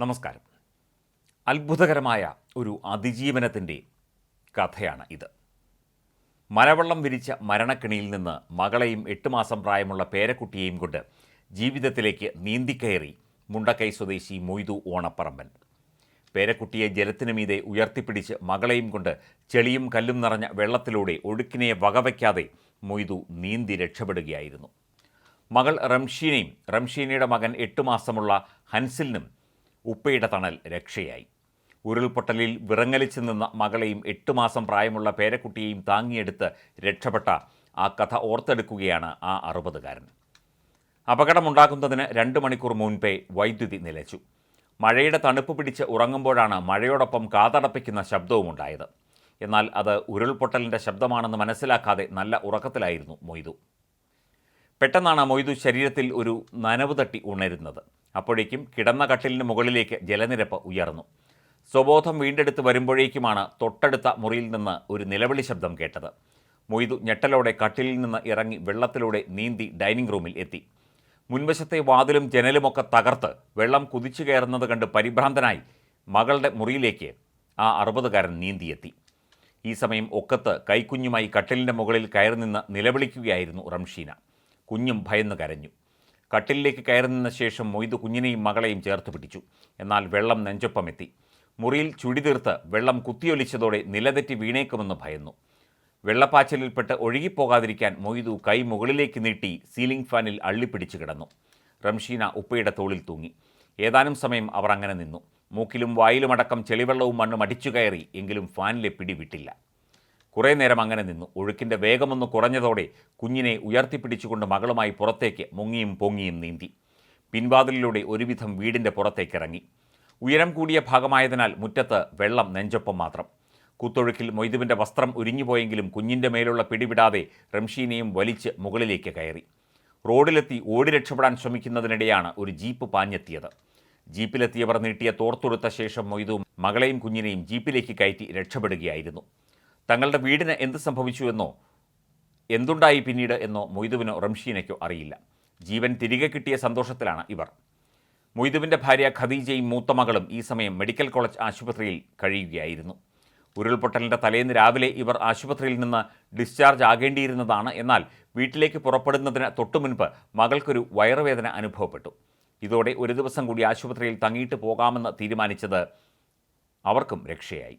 നമസ്കാരം. അത്ഭുതകരമായ ഒരു അതിജീവനത്തിന്റെ കഥയാണ് ഇത്. മലവെള്ളം വിരിച്ച മരണക്കിണിയിൽ നിന്ന് മകളെയും എട്ട് മാസം പ്രായമുള്ള പേരക്കുട്ടിയെയും കൊണ്ട് ജീവിതത്തിലേക്ക് നീന്തിക്കയറി മുണ്ടക്കൈ സ്വദേശി മൊയ്തു ഓണപ്പറമ്പൻ. പേരക്കുട്ടിയെ ജലത്തിനു മീതെ ഉയർത്തിപ്പിടിച്ച് മകളെയും കൊണ്ട് ചെളിയും കല്ലും നിറഞ്ഞ വെള്ളത്തിലൂടെ ഒഴുക്കിനെ വകവയ്ക്കാതെ മൊയ്തു നീന്തി രക്ഷപ്പെടുകയായിരുന്നു. മകൾ റംഷീനയും റംഷീനയുടെ മകൻ എട്ട് മാസമുള്ള ഹൻസിലിനും ഉപ്പയുടെ തണൽ രക്ഷയായി. ഉരുൾപൊട്ടലിൽ വിറങ്ങലിച്ചു നിന്ന മകളെയും എട്ട് മാസം പ്രായമുള്ള പേരക്കുട്ടിയെയും താങ്ങിയെടുത്ത് രക്ഷപ്പെട്ട ആ കഥ ഓർത്തെടുക്കുകയാണ് ആ അറുപതുകാരൻ. അപകടമുണ്ടാകുന്നതിന് രണ്ട് മണിക്കൂർ മുൻപേ വൈദ്യുതി നിലച്ചു. മഴയുടെ തണുപ്പ് പിടിച്ച് ഉറങ്ങുമ്പോഴാണ് മഴയോടൊപ്പം കാതടപ്പിക്കുന്ന ശബ്ദവും ശബ്ദവുമുണ്ടായത്. എന്നാൽ അത് ഉരുൾപൊട്ടലിന്റെ ശബ്ദമാണെന്ന് മനസ്സിലാക്കാതെ നല്ല ഉറക്കത്തിലായിരുന്നു മൊയ്തു. പെട്ടെന്നാണ് മൊയ്തു ശരീരത്തിൽ ഒരു നനവ് തട്ടി ഉണരുന്നത്. അപ്പോഴേക്കും കിടന്ന കട്ടിലിന് മുകളിലേക്ക് ജലനിരപ്പ് ഉയർന്നു. സ്വബോധം വീണ്ടെടുത്ത് വരുമ്പോഴേക്കുമാണ് തൊട്ടടുത്ത മുറിയിൽ നിന്ന് ഒരു നിലവിളി ശബ്ദം കേട്ടത്. മൊയ്തു ഞെട്ടലോടെ കട്ടിലിൽ നിന്ന് ഇറങ്ങി വെള്ളത്തിലൂടെ നീന്തി ഡൈനിങ് റൂമിൽ എത്തി. മുൻവശത്തെ വാതിലും ജനലുമൊക്കെ തകർത്ത് വെള്ളം കുതിച്ചു കയറുന്നത് കണ്ട് പരിഭ്രാന്തനായി മകളുടെ മുറിയിലേക്ക് ആ അറുപതുകാരൻ നീന്തിയെത്തി. ഈ സമയം ഒക്കത്ത് കൈക്കുഞ്ഞുമായി കട്ടിലിന്റെ മുകളിൽ കയറി നിന്ന് നിലവിളിക്കുകയായിരുന്നു റംഷീന. കുഞ്ഞും ഭയന്ന് കരഞ്ഞു. കട്ടിലിലേക്ക് കയറി നിന്ന ശേഷം മൊയ്തു കുഞ്ഞിനെയും മകളെയും ചേർത്ത് പിടിച്ചു. എന്നാൽ വെള്ളം നെഞ്ചൊപ്പമെത്തി. മുറിയിൽ ചുടിതീർത്ത് വെള്ളം കുത്തിയൊലിച്ചതോടെ നിലതെറ്റി വീണേക്കുമെന്ന് ഭയന്നു. വെള്ളപ്പാച്ചിലിൽപ്പെട്ട് ഒഴുകിപ്പോകാതിരിക്കാൻ മൊയ്തു കൈ മുകളിലേക്ക് നീട്ടി സീലിംഗ് ഫാനിൽ അള്ളിപ്പിടിച്ചു കിടന്നു. റംഷീന ഉപ്പയുടെ തോളിൽ തൂങ്ങി. ഏതാനും സമയം അവർ അങ്ങനെ നിന്നു. മൂക്കിലും വായിലുമടക്കം ചെളിവെള്ളവും മണ്ണും അടിച്ചു കയറി എങ്കിലും ഫാനിലെ പിടി വിട്ടില്ല. കുറേ നേരം അങ്ങനെ നിന്നു. ഒഴുക്കിന്റെ വേഗമൊന്ന് കുറഞ്ഞതോടെ കുഞ്ഞിനെ ഉയർത്തിപ്പിടിച്ചുകൊണ്ട് മകളുമായി പുറത്തേക്ക് മുങ്ങിയും പൊങ്ങിയും നീന്തി. പിൻവാതിലിലൂടെ ഒരുവിധം വീടിന്റെ പുറത്തേക്കിറങ്ങി ഉയരം കൂടിയ ഭാഗമായതിനാൽ മുറ്റത്ത് വെള്ളം നെഞ്ചൊപ്പം മാത്രം. കുത്തൊഴുക്കിൽ മൊയ്തുവിന്റെ വസ്ത്രം ഉരിഞ്ഞുപോയെങ്കിലും കുഞ്ഞിന്റെ മേലുള്ള പിടിവിടാതെ റംഷീനെയും വലിച്ച് മുകളിലേക്ക് കയറി. റോഡിലെത്തി ഓടി രക്ഷപ്പെടാൻ ശ്രമിക്കുന്നതിനിടെയാണ് ഒരു ജീപ്പ് പാഞ്ഞെത്തിയത്. ജീപ്പിലെത്തിയവർ നീട്ടിയ തോർത്തൊടുത്ത ശേഷം മൊയ്തു മകളെയും കുഞ്ഞിനെയും ജീപ്പിലേക്ക് കയറ്റി രക്ഷപ്പെടുകയായിരുന്നു. തങ്ങളുടെ വീടിന് എന്ത് സംഭവിച്ചുവെന്നോ എന്തുണ്ടായി പിന്നീട് എന്നോ മൊയ്തുവിനോ റംഷീനയ്ക്കോ അറിയില്ല. ജീവൻ തിരികെ കിട്ടിയ സന്തോഷത്തിലാണ് ഇവർ. മൊയ്തുവിന്റെ ഭാര്യ ഖദീജയും മൂത്ത മകളും ഈ സമയം മെഡിക്കൽ കോളേജ് ആശുപത്രിയിൽ കഴിയുകയായിരുന്നു. ഉരുൾപൊട്ടലിന്റെ തലേന്ന് രാവിലെ ഇവർ ആശുപത്രിയിൽ നിന്ന് ഡിസ്ചാർജ് ആകേണ്ടിയിരുന്നതാണ്. എന്നാൽ വീട്ടിലേക്ക് പുറപ്പെടുന്നതിന് തൊട്ടുമുൻപ് മകൾക്കൊരു വയറുവേദന അനുഭവപ്പെട്ടു. ഇതോടെ ഒരു ദിവസം കൂടി ആശുപത്രിയിൽ തങ്ങിയിട്ട് പോകാമെന്ന് തീരുമാനിച്ചത് അവർക്കും രക്ഷയായി.